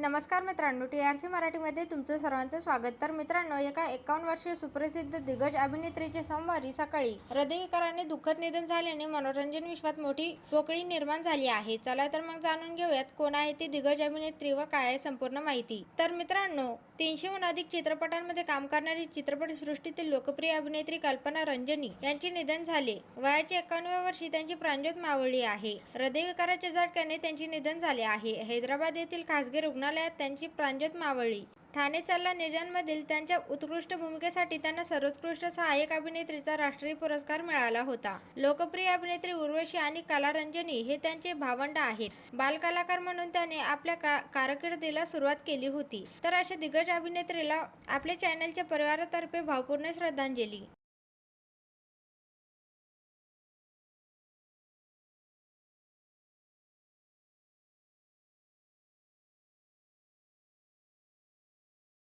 नमस्कार मित्रांनो T R C मराठीमध्ये तुमचं सर्वांचं स्वागत. तर मित्रांनो एका एकावन्न वर्षीय सुप्रसिद्ध दिग्गज अभिनेत्रीचे सोमवारी सकाळी हृदयविकाराने दुःखद निधन झाल्याने मनोरंजन विश्वात मोठी पोकळी निर्माण झाली आहे. चला तर मग जाणून घेऊयात कोण आहे ती दिग्गज अभिनेत्री व काय आहे संपूर्ण माहिती. तर मित्रांनो तीनशेहून अधिक चित्रपटांमध्ये काम करणारी चित्रपटसृष्टीतील लोकप्रिय अभिनेत्री कल्पना रंजनी यांचे निधन झाले. वयाच्या एकावन्नव्या वर्षी त्यांची प्राणज्योत मावळली आहे. हृदयविकाराच्या झटक्याने त्यांचे निधन झाले आहे. हैदराबाद येथील खासगी रुग्णालयात त्यांची प्रांजोत मावळली. ठाणे चालला निर्जनमधील त्यांच्या उत्कृष्ट भूमिकेसाठी त्यांना सर्वोत्कृष्ट सहाय्यक अभिनेत्रीचा राष्ट्रीय पुरस्कार मिळाला होता. लोकप्रिय अभिनेत्री उर्वशी आणि कलारंजनी हे त्यांचे भावंड आहेत. बालकलाकार म्हणून त्याने आपल्या का कारकिर्दीला सुरुवात केली होती. तर अशा दिग्गज अभिनेत्रीला आपल्या चॅनलच्या परिवारातर्फे भावपूर्ण श्रद्धांजली.